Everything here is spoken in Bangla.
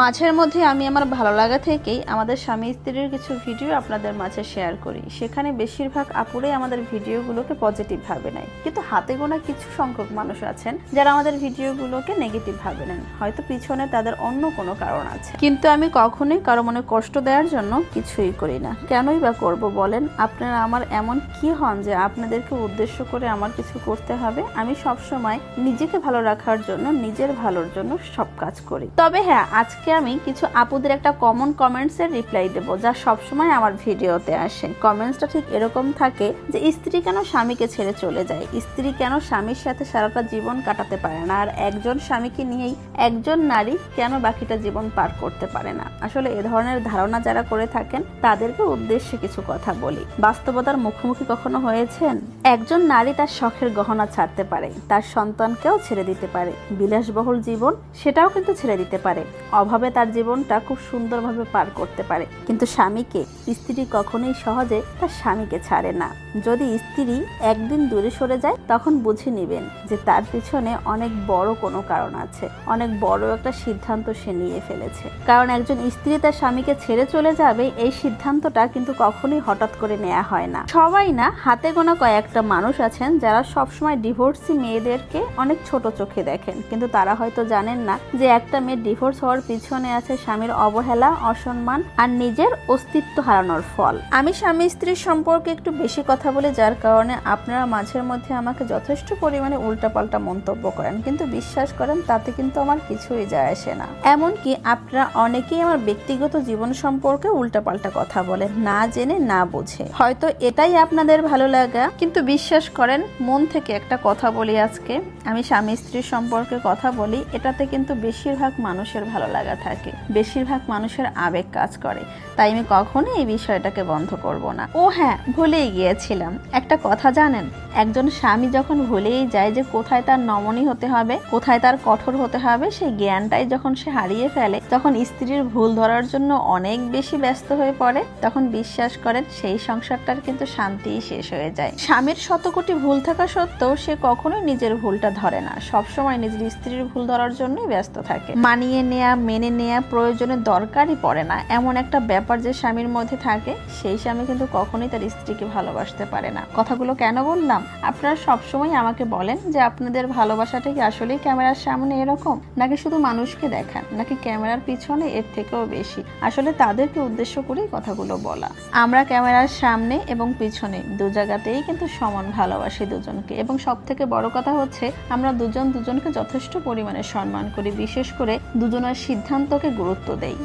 মাঝের মধ্যে আমি আমার ভালো লাগা থেকেই আমাদের স্বামী স্ত্রীর কিছু ভিডিও আপনাদের মাঝে শেয়ার করি। সেখানে বেশিরভাগ আপুরাই আমাদের ভিডিওগুলোকে পজিটিভ ভাবে নেয়। কিন্তু হাতে গোনা কিছু সংখ্যক মানুষ আছেন যারা আমাদের ভিডিওগুলোকে নেগেটিভ ভাবে নেন। হয়তো পিছনে তাদের অন্য কোনো কারণ আছে। কিন্তু আমি কখনোই কারও মনে কষ্ট দেওয়ার জন্য কিছুই করি না। কেনই বা করব বলেন? আপনারা আমার এমন কি হন যে আপনাদেরকে উদ্দেশ্য করে আমার কিছু করতে হবে? আমি সব সময় নিজেকে ভালো রাখার জন্য, নিজের ভালোর জন্য সব কাজ করি। তবে হ্যাঁ আজকে আমি কিছু আপুদের একটা কমন কমেন্টস এর রিপ্লাই দেব, যা সবসময় আমার ভিডিওতে আসে। কমেন্টসটা ঠিক এরকম থাকে যে, স্ত্রী কেন স্বামীকে ছেড়ে চলে যায়? স্ত্রী কেন স্বামীর সাথে সারাটা জীবন কাটাতে পারে না? আর একজন স্বামীকে নিয়েই একজন নারী কেন বাকিটা জীবন পার করতে পারে না? আসলে এ ধরনের ধারণা যারা করে থাকেন, তাদেরকে উদ্দেশ্যে কিছু কথা বলি। বাস্তবতার মুখোমুখি কখনো হয়েছেন? একজন নারী তার শখের গহনা ছাড়তে পারে, তার সন্তানকেও ছেড়ে দিতে পারে। বিলাসবহুল জীবন সেটাও কিন্তু ছেড়ে দিতে পারে। অভাবে তার জীবনটা খুব সুন্দরভাবে পার করতে পারে। কিন্তু স্বামীকে স্ত্রী কখনোই সহজে তার স্বামীকে ছাড়ে না। যদি স্ত্রী একদিন দূরে সরে যায়, তখন বুঝে নেবেন যে তার পিছনে অনেক বড় কোনো কারণ আছে। অনেক বড় একটা সিদ্ধান্ত সে নিয়ে ফেলেছে। কারণ একজন স্ত্রী তার স্বামীকে ছেড়ে চলে যাবে, এই সিদ্ধান্তটা কিন্তু কখনোই হঠাৎ করে নেওয়া হয় না। সবাই না, হাতে গোনা কয়েকটা মানুষ আছেন যারা সবসময় ডিভোর্সি মেয়েদেরকে অনেক ছোট চোখে দেখেন। কিন্তু তারা হয়তো জানেন না যে একটা মেয়ে ডিভোর্স হওয়ার পিছনে আছে স্বামীর অবহেলা, অসম্মান আর নিজের অস্তিত্ব হারানোর ফল। আমি স্বামী স্ত্রীর সম্পর্কে একটু বেশি কথা বলি, যার কারণে আপনারা মাঝের মধ্যে আমাকে যথেষ্ট পরিমাণে উল্টাপাল্টা মন্তব্য করেন। কিন্তু বিশ্বাস করেন, তাতে কিন্তু আমার কিছুই যায় আসে না। এমনকি আপনারা অনেকেই আমার ব্যক্তিগত জীবন সম্পর্কে উল্টাপাল্টা কথা বলেন, না জেনে, না বুঝে। হয়তো এটাই আপনাদের ভালো লাগা, কিন্তু বিশ্বাস করেন, মন থেকে একটা কথা বলি আজকে। আমি স্বামী স্ত্রীর সম্পর্কে কথা বলি, এটাতে কিন্তু বেশিরভাগ মানুষের ভালো লাগা থাকে। বেশিরভাগ মানুষের আবেগ কাজ করে। তাই আমি কখনোই এই বিষয়টাকে বন্ধ করব না। ও হ্যাঁ ভুলেই গিয়েছিলাম। একটা কথা জানেন, একজন স্বামী যখন ভুলেই যায় যে কোথায় তার নমনী হতে হবে, কোথায় তার কঠোর হতে হবে, সেই জ্ঞানটাই যখন সে হারিয়ে ফেলে, তখন স্ত্রীর ভুল ধরার জন্য অনেক বেশি ব্যস্ত হয়ে পড়ে। তখন বিশ্বাস করেন সেই সংসারটার কিন্তু শান্তিই শেষ হয়ে যায়। স্বামীর শতকোটি ভুল থাকা সত্ত্বেও সে কখনোই নিজের ভুলটা ধরে না। সবসময় নিজের স্ত্রীর ভুল ধরার জন্যই ব্যস্ত থাকে। মানিয়ে নেয়া, মেনে নেয়া প্রয়োজনে দরকারই পড়ে না। এমন একটা ব্যাপার যে স্বামীর মধ্যে থাকে, সেই স্বামী কিন্তু কখনোই তার স্ত্রীকে ভালোবাসতে পারে না। কথাগুলো কেন বললাম? আপনারা সবসময় আমাকে বলেন যে আপনাদের ভালোবাসাটা কি আসলেই ক্যামেরার সামনে এরকম? নাকি শুধু মানুষকে দেখান? নাকি ক্যামেরার পিছনে এর থেকেও বেশি? আসলে তাদেরকে উদ্দেশ্য করেই কথাগুলো বলা। আমরা ক্যামেরার সামনে এবং পিছনে দু জায়গাতেই কিন্তু সমান ভালোবাসি দুজনকে। এবং সব থেকে বড় কথা হচ্ছে, আমরা দুজন দুজনকে যথেষ্ট পরিমাণে সম্মান করি। বিশেষ করে দুজনের সিদ্ধান্তকে গুরুত্ব দেই।